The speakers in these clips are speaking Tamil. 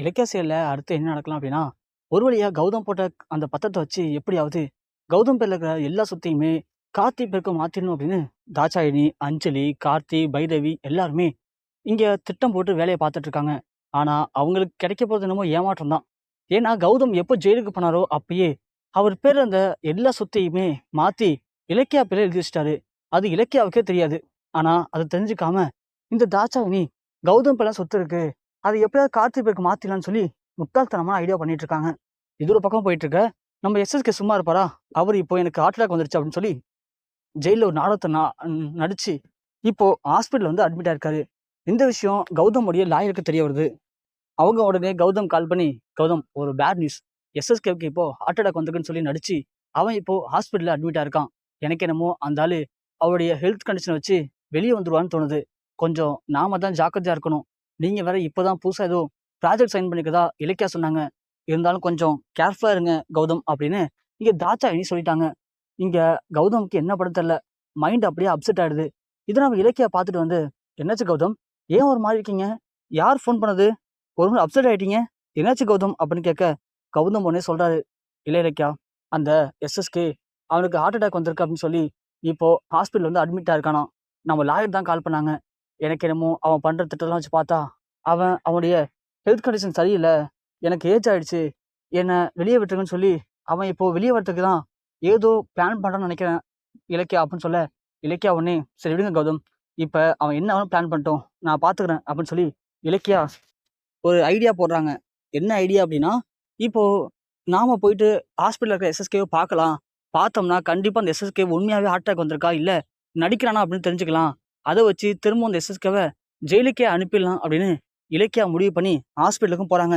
இலக்கிய செயல்ல அடுத்து என்ன நடக்கலாம் அப்படின்னா, ஒரு வழியா கௌதம் போட்ட அந்த பத்திரத்தை வச்சு எப்படியாவது கௌதம் பேரில் இருக்கிற எல்லா சொத்தையுமே கார்த்தி பேருக்கு மாத்திரணும் அப்படின்னு தாட்சாயினி, அஞ்சலி, கார்த்தி, பைரவி எல்லாருமே இங்க திட்டம் போட்டு வேலையை பார்த்துட்டு இருக்காங்க. ஆனா, அவங்களுக்கு கிடைக்க போறது என்னமோ ஏமாற்றம் தான். ஏன்னா, கௌதம் எப்போ ஜெயிலுக்கு போனாரோ அப்பயே அவர் பேர் அந்த எல்லா சொத்தையுமே மாத்தி இலக்கியா பேரில் எழுதி வச்சுட்டாரு. அது இலக்கியாவுக்கே தெரியாது. ஆனா, அதை தெரிஞ்சுக்காம இந்த தாட்சாயினி கௌதம் பேர்ல சொத்து இருக்கு. அது எப்படியாவது கார்த்திக் பேருக்கு மாற்றிடலான்னு சொல்லி முட்டாள்தனமான ஐடியா பண்ணிட்டு இருக்காங்க. இது ஒரு பக்கம் போயிட்டு இருக்க, நம்ம எஸ்எஸ்கே சும்மா இருப்பாரா? அவர் இப்போ எனக்கு ஹார்ட் அட்டாக் வந்துருச்சு அப்படின்னு சொல்லி ஜெயிலில் ஒரு நாடகத்தை நா நடிச்சு இப்போ ஹாஸ்பிட்டல்ல வந்து அட்மிட் ஆயிருக்காரு. இந்த விஷயம் கௌதமுடைய லாயருக்கு தெரிய வருது. அவங்க உடனே கௌதம் கால் பண்ணி, "கௌதம் ஒரு பேட் நியூஸ். எஸ்எஸ்கேவுக்கு இப்போ ஹார்ட் அட்டாக் வந்திருக்குன்னு" சொல்லி நடிச்சு, அவன் இப்போ ஹாஸ்பிட்டலில் அட்மிட் ஆயிருக்கான். எனக்கு என்னமோ அந்த ஆள் அவருடைய ஹெல்த் கண்டிஷனை வச்சு வெளியே வந்துருவான்னு தோணுது. கொஞ்சம் நாம தான் ஜாக்கிரதையாக இருக்கணும். நீங்கள் வேற இப்போ தான் புதுசாக ஏதோ ப்ராஜெக்ட் சைன் பண்ணிக்கதா இலக்கியா சொன்னாங்க. இருந்தாலும் கொஞ்சம் கேர்ஃபுல்லாக இருங்க கௌதம் அப்படின்னு இங்க தாட்சாயினி சொல்லிட்டாங்க. இங்கே கௌதமுக்கு என்ன படம் தெரில மைண்ட் அப்படியே அப்செட் ஆகிடுது இதை நம்ம இலக்கியா பார்த்துட்டு வந்து, "என்னாச்சு கௌதம்? ஏன் ஒரு மாதிரி இருக்கீங்க? யார் ஃபோன் பண்ணது? ஒரு முறை அப்செட் ஆகிட்டீங்க என்னாச்சு கௌதம்?" அப்படின்னு கேட்க, கௌதம் ஒன்னே சொல்கிறாரு இல்லை இலக்கியா, அந்த எஸ்எஸ்கே அவனுக்கு ஹார்ட் அட்டாக் வந்திருக்கு அப்படின்னு சொல்லி இப்போது ஹாஸ்பிட்டல் வந்து அட்மிட் ஆயிருக்கானாம். நம்ம லாயர் தான் கால் பண்ணாங்க. எனக்கு என்னமோ அவன் பண்ணுற திட்டம்லாம் வச்சு பார்த்தா, அவன் அவனுடைய ஹெல்த் கண்டிஷன் சரியில்லை எனக்கு ஏஜ் ஆயிடுச்சு. என்னை வெளியே விட்டுருங்கன்னு சொல்லி அவன் இப்போது வெளியே வரத்துக்கு தான் ஏதோ பிளான் பண்ணுறான்னு நினைக்கிறேன் இலக்கியா" அப்படின்னு சொல்ல, இலக்கியா உடனே, "சரி விடுங்க கௌதம். இப்போ அவன் என்ன அவனும் பிளான் பண்ணிட்டோம் நான் பார்த்துக்கிறேன்" அப்படின்னு சொல்லி இலக்கியா ஒரு ஐடியா போடுறாங்க. என்ன ஐடியா அப்படின்னா, இப்போது நாம் போயிட்டு ஹாஸ்பிட்டலில் இருக்கிற எஸ்எஸ்கேவை பார்க்கலாம். பார்த்தோம்னா கண்டிப்பாக அந்த எஸ்எஸ்கே உண்மையாகவே ஹார்ட் அட்டாக் வந்திருக்கா, இல்லை நடிக்கிறானா அப்படின்னு தெரிஞ்சுக்கலாம். அதை வச்சு திரும்பவும் அந்த எஸ்எஸ்கேவை ஜெயிலுக்கே அனுப்பிடலாம் அப்படின்னு இலக்கியா முடிவு பண்ணி ஹாஸ்பிட்டலுக்கும் போகிறாங்க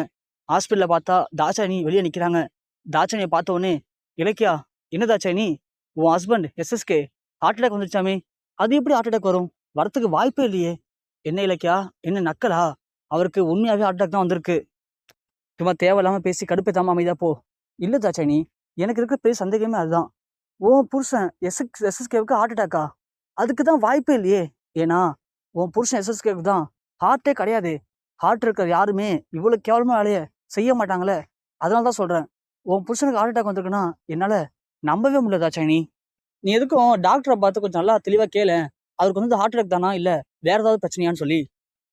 ஹாஸ்பிட்டலில் பார்த்தா தாட்சாயினி வெளியே நிற்கிறாங்க தாட்சாயினிய பார்த்தவொன்னே "இலக்கியா, என்ன தாட்சாயினி? உன் ஹஸ்பண்ட் எஸ்எஸ்கே ஹார்ட் அட்டாக் வந்துருச்சாமே! அது எப்படி ஹார்ட் அட்டாக் வரும்? வரத்துக்கு வாய்ப்பே இல்லையே!" "என்ன இலக்கியா? என்ன நக்கலா? அவருக்கு உண்மையாகவே ஹார்ட் அட்டாக் தான் வந்திருக்கு. சும்மா தேவையில்லாமல் பேசி கடுப்பேத்தாம அமைதியா போ." இல்லை தாட்சாயினி, எனக்கு இருக்கிற பெரிய சந்தேகமே அதுதான். உன் புருஷன் எஸ்எஸ் எஸ்எஸ்கேவுக்கு ஹார்ட் அட்டாக்கா? அதுக்கு தான் வாய்ப்பே இல்லையே. ஏன்னா, உன் புருஷன் எஸ்எஸ்கேவுக்கு தான் ஹார்ட்டே கிடையாது ஹார்ட் இருக்கிற யாருமே இவ்வளோ கேவலமாக வேலையை செய்ய மாட்டாங்களே. அதனால தான் சொல்கிறேன் உன் புருஷனுக்கு ஹார்ட் அட்டாக் வந்திருக்குன்னா, என்னால் நம்பவே முடியல சைனி நீ எதுக்கும் டாக்டரை பார்த்து கொஞ்சம் நல்லா தெளிவாக கேளேன். அவருக்கு வந்து ஹார்ட் அட்டாக் தானா? இல்லை வேற ஏதாவது பிரச்சனையான்னு சொல்லி."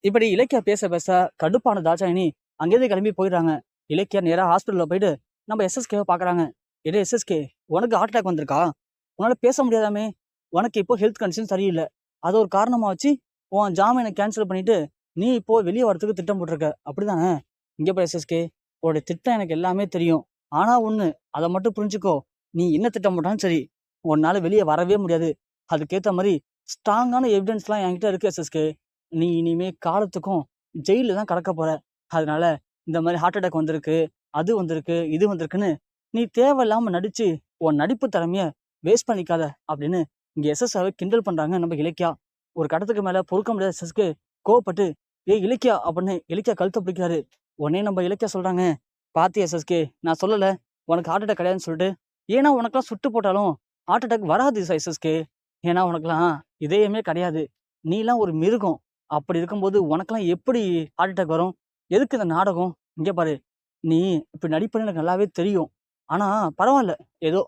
இப்படி இலக்கியா பேச பேச கடுப்பான தாட்சாயினி அங்கேருந்து கிளம்பி போயிடுறாங்க. இலக்கியா நேராக ஹாஸ்பிட்டலில் போயிட்டு நம்ம எஸ்எஸ்கேவை பார்க்குறாங்க. "டேய் எஸ்எஸ்கே, உனக்கு ஹார்ட் அட்டாக் வந்திருக்கா? உன்னால் பேச முடியாதாமே! உனக்கு இப்போ ஹெல்த் கண்டிஷன் சரியில்லை அது ஒரு காரணமாக வச்சு உன் ஜாமீனை கேன்சல் பண்ணிவிட்டு நீ இப்போ வெளியே வரதுக்கு திட்டம் போட்டிருக்க. அப்படிதானே? இங்கே போய் எஸ்எஸ்கே, உன்னோட திட்டம் எனக்கு எல்லாமே தெரியும். ஆனால் ஒன்று அதை மட்டும் புரிஞ்சுக்கோ. நீ என்ன திட்டம் போட்டாலும் சரி, உன்னால் வெளியே வரவே முடியாது. அதுக்கேற்ற மாதிரி ஸ்ட்ராங்கான எவிடன்ஸ்லாம் என்கிட்ட இருக்கு எஸ்எஸ்கே. நீ இனிமே காலத்துக்கும் ஜெயில்ல தான் கடக்க போற. அதனால இந்த மாதிரி ஹார்ட் அட்டாக் வந்திருக்கு, அது வந்திருக்கு, இது வந்திருக்குன்னு நீ தேவையில்லாமல் நடித்து உன் நடிப்பு திறமையை வேஸ்ட் பண்ணிக்காத" அப்படின்னு இங்கே எஸ்எஸ்ஆவை கிண்டல் பண்ணுறாங்க நம்ம இலக்கியா. ஒரு கட்டத்துக்கு மேலே பொறுக்க முடியாத எஸ்எஸ்கே கோவப்பட்டு, "ஏய் இலக்கியா" அப்படின்னு இலக்கியா கழுத்த பிடிக்கிறாரு. உடனே நம்ம இலக்கியா சொல்கிறாங்க "பாத்தியா எஸ்எஸ்கே, நான் சொல்லலை உனக்கு ஹார்ட் அட்டாக் கிடையாதுன்னு சொல்லிட்டு. ஏன்னா உனக்குலாம் சுட்டு போட்டாலும் ஹார்ட் அட்டாக் வராது ச எஸ்எஸ்கே. ஏன்னா உனக்குலாம் இதயமே கிடையாது. நீலாம் ஒரு மிருகம். அப்படி இருக்கும்போது உனக்கெல்லாம் எப்படி ஹார்ட் அட்டாக் வரும்? எதுக்கு இந்த நாடகம்? இங்கே பாரு, நீ இப்படி நடிப்பேன்னு எனக்கு நல்லாவே தெரியும். ஆனால் பரவாயில்ல ஏதோ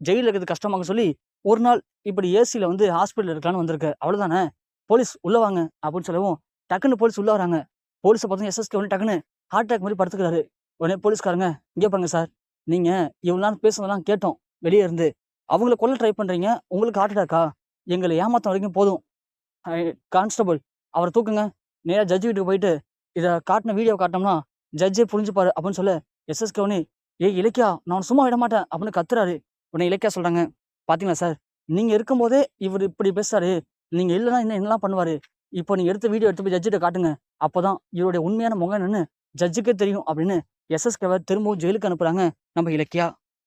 ஜெயிலில் இருக்கிறது கஷ்டமாக சொல்லி, ஒரு நாள் இப்படி ஏசியில் வந்து ஹாஸ்பிட்டல்ல இருக்கலான்னு வந்திருக்க. அவ்வளோதானே? போலீஸ் உள்ளே வாங்க" அப்படின்னு சொல்லவும், டக்குன்னு போலீஸ் உள்ள வராங்க. போலீஸை பார்த்ததும் எஸ்எஸ்கே உடனே டக்குன்னு ஹார்ட் அட்டாக் மாதிரி படுத்துக்கிறாரு. உடனே போலீஸ்காரங்க, இங்கே பாருங்க சார், நீங்கள் இவ்வளோ நேரம் பேசுனதெல்லாம் கேட்டோம் வெளியே இருந்து. அவங்கள கொல்ல ட்ரை பண்ணுறீங்க உங்களுக்கு ஹார்ட் அட்டாக்கா? எங்களை ஏமாத்தம் வரைக்கும் போதும். கான்ஸ்டபுள் கான்ஸ்டபிள் தூக்குங்க. நேராக ஜட்ஜ் வீட்டுக்கு போயிட்டு, இதை காட்டின வீடியோ காட்டோம்னா ஜட்ஜே புரிஞ்சுப்பாரு" அப்படின்னு சொல்ல, எஸ்எஸ்கே உடனே, "ஏய் இலக்கியா, நான் சும்மா விட மாட்டேன்" அப்படின்னு கத்துறாரு. உடனே இலக்கியா சொல்கிறாங்க பார்த்தீங்களா சார், நீங்கள் இருக்கும்போதே இவர் இப்படி பேசுறாரு. நீங்கள் இல்லைன்னா இன்னும் என்னலாம் பண்ணுவார் இப்போ நீங்கள் எடுத்த வீடியோ எடுத்து போய் ஜட்ஜிட்ட காட்டுங்க. அப்போ தான் இவருடைய உண்மையான முகம் என்னன்னு ஜட்ஜுக்கே தெரியும்" அப்படின்னு எஸ்எஸ் கவர் திரும்பவும் ஜெயிலுக்கு அனுப்புகிறாங்க நம்ம இலக்கியா.